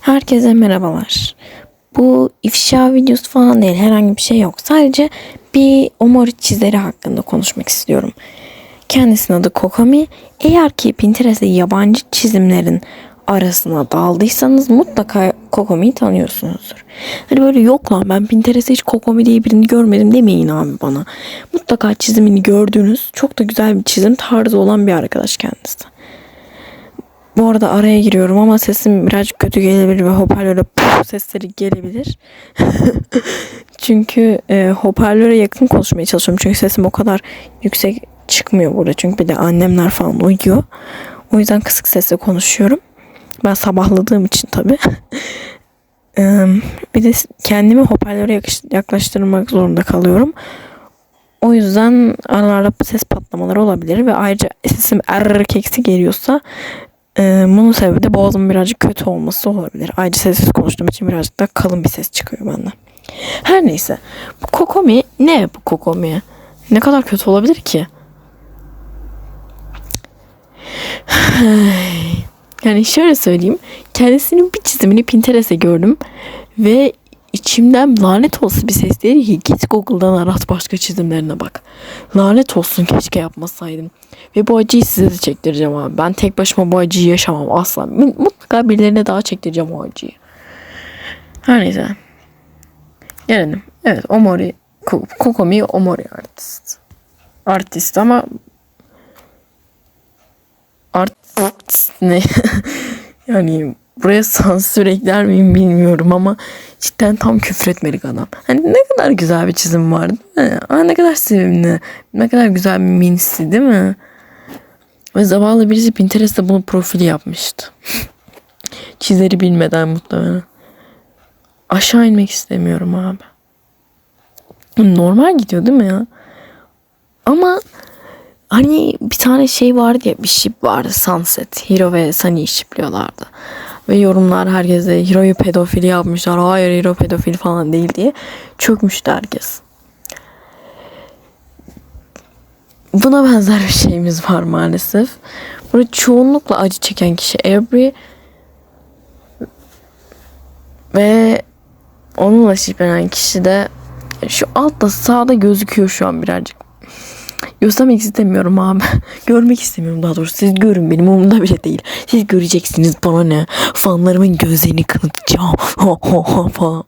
Herkese merhabalar. Bu ifşa videosu falan değil. Herhangi bir şey yok. Sadece bir omori çizeri hakkında konuşmak istiyorum. Kendisinin adı Kokomi. Eğer ki Pinterest'te yabancı çizimlerin arasına daldıysanız mutlaka Kokomi'yi tanıyorsunuzdur. Hani böyle yok lan ben Pinterest'te hiç Kokomi diye birini görmedim demeyin abi bana. Mutlaka çizimini gördüğünüz çok da güzel bir çizim tarzı olan bir arkadaş kendisi. Bu arada araya giriyorum ama sesim birazcık kötü gelebilir ve hoparlöre puf sesleri gelebilir. çünkü e, hoparlöre yakın konuşmaya çalışıyorum. Çünkü sesim o kadar yüksek çıkmıyor burada. Çünkü bir de annemler falan uyuyor. O yüzden kısık sesle konuşuyorum. Ben sabahladığım için tabii. Bir de kendimi hoparlöre yaklaştırmak zorunda kalıyorum. O yüzden aralarda ses patlamaları olabilir ve ayrıca sesim erkeksi geliyorsa ee, bunun sebebi de boğazımın birazcık kötü olması olabilir. Ayrıca sessiz konuştuğum için birazcık da kalın bir ses çıkıyor benden. Her neyse. Bu Kokomi ne bu Kokomi? Ne kadar kötü olabilir ki? yani şöyle söyleyeyim. Kendisinin bir çizimini Pinterest'te gördüm. Ve içimden lanet olsun bir ses dedi ki git Google'dan arat başka çizimlerine bak. Lanet olsun keşke yapmasaydım. Ve bu acıyı size de çektireceğim abi. Ben tek başıma bu acıyı yaşamam asla. Mutlaka birilerine daha çektireceğim o acıyı. Her neyse. Gelelim. Evet Omori. Ko- Kokomi Omori artist. Artist ama artist ne? yani buraya sansür ekler miyim bilmiyorum ama cidden tam küfretmelik adam. Hani ne kadar güzel bir çizim vardı değil mi? Aa, ne kadar sevimli. Ne kadar güzel bir minisi değil mi? Ve zavallı birisi Pinterest'te bunu profili yapmıştı. Çizeri bilmeden muhtemelen. Aşağı inmek istemiyorum abi. Normal gidiyor değil mi ya? Ama hani bir tane şey vardı ya bir ship vardı Sunset. Hiro ve Sunny shipliyorlardı. Ve yorumlar herkese Hiro'yu pedofili yapmışlar. Hayır Hiro pedofil falan değil diye çökmüştü herkes. Buna benzer bir şeyimiz var maalesef. Burada çoğunlukla acı çeken kişi Avery ve onunla şüphelenen kişi de şu altta sağda gözüküyor şu an birazcık. Göstermek istemiyorum abi. Görmek istemiyorum daha doğrusu. Siz görün benim umurumda bile değil. Siz göreceksiniz bana ne. Fanlarımın gözlerini ha falan.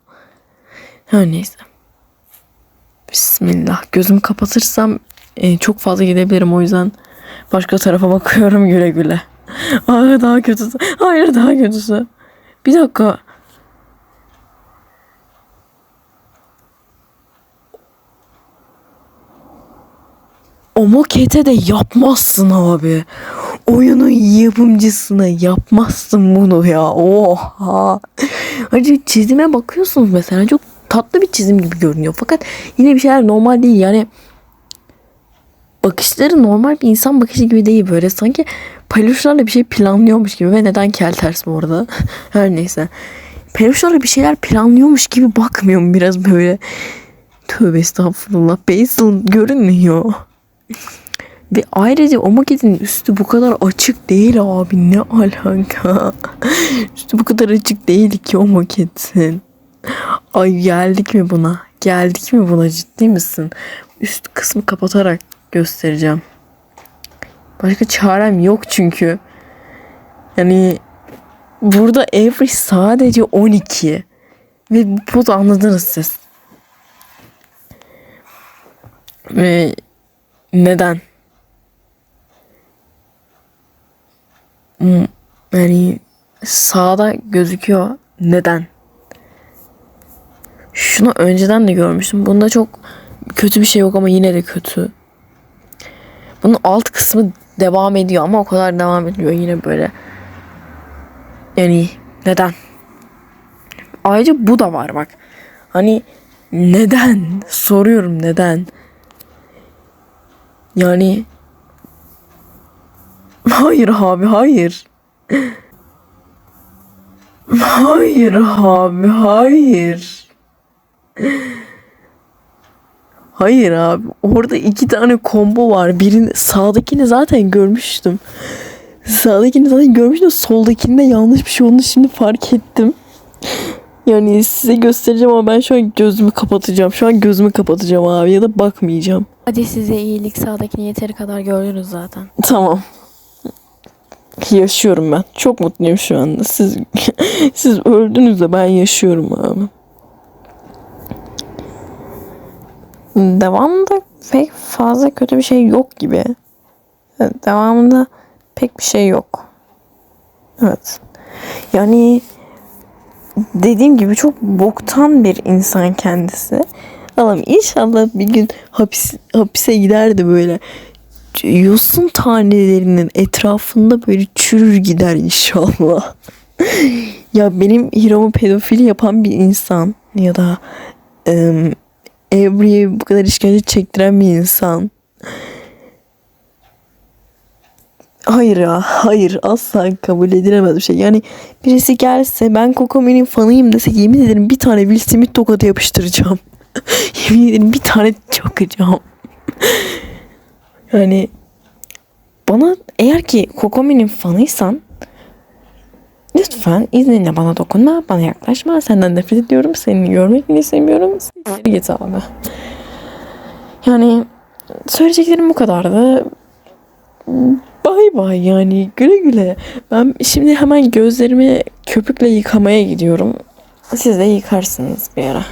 Her neyse. Bismillah. Gözümü kapatırsam e, çok fazla gidebilirim o yüzden başka tarafa bakıyorum güle güle. Hayır daha kötüsü. Hayır daha kötüsü. Bir dakika. O mokete de yapmazsın abi. Oyunun yapımcısına yapmazsın bunu ya. Oha. Hacı çizime bakıyorsunuz mesela çok tatlı bir çizim gibi görünüyor. Fakat yine bir şeyler normal değil yani bakışları normal bir insan bakışı gibi değil böyle sanki peluşlarla bir şey planlıyormuş gibi ve neden kel ters bu arada her neyse peluşlarla bir şeyler planlıyormuş gibi bakmıyorum biraz böyle tövbe estağfurullah Basil görünmüyor ve ayrıca o maketin üstü bu kadar açık değil abi ne alaka üstü bu kadar açık değil ki o maketin ay geldik mi buna geldik mi buna ciddi misin üst kısmı kapatarak göstereceğim. Başka çarem yok çünkü. Yani burada every sadece 12. Ve bu pozu anladınız siz. Ve neden? Hmm, Yani sağda gözüküyor. Neden? Şunu önceden de görmüştüm. Bunda çok kötü bir şey yok ama yine de kötü. Bunun alt kısmı devam ediyor ama o kadar devam ediyor yine böyle. Yani neden? Ayrıca bu da var bak. Hani neden? Soruyorum neden? Yani Hayır abi hayır. Hayır abi hayır. Hayır abi. Orada iki tane combo var. Birini sağdakini zaten görmüştüm. Sağdakini zaten görmüştüm. Soldakinde yanlış bir şey olduğunu şimdi fark ettim. Yani size göstereceğim ama ben şu an gözümü kapatacağım. Şu an gözümü kapatacağım abi ya da bakmayacağım. Hadi size iyilik sağdakini yeteri kadar gördünüz zaten. Tamam. Yaşıyorum ben. Çok mutluyum şu anda. Siz siz öldünüz de ben yaşıyorum abi. Devamında pek fazla kötü bir şey yok gibi. Devamında pek bir şey yok. Evet. Yani dediğim gibi çok boktan bir insan kendisi. Allah'ım inşallah bir gün hapis, hapise gider de böyle yosun tanelerinin etrafında böyle çürür gider inşallah. ya benim Hiro'mu pedofili yapan bir insan ya da em, Avery'e bu kadar işkence çektiren bir insan. Hayır ya hayır asla kabul edilemez bir şey. Yani birisi gelse ben Kokomi'nin fanıyım dese yemin ederim bir tane Will Smith tokadı yapıştıracağım. yemin ederim bir tane çakacağım. Yani bana eğer ki Kokomi'nin fanıysan lütfen izninle bana dokunma, bana yaklaşma. Senden nefret ediyorum. Seni görmek bile istemiyorum. Siktir Git abi. Yani söyleyeceklerim bu kadardı. Bay bay yani güle güle. Ben şimdi hemen gözlerimi köpükle yıkamaya gidiyorum. Siz de yıkarsınız bir ara.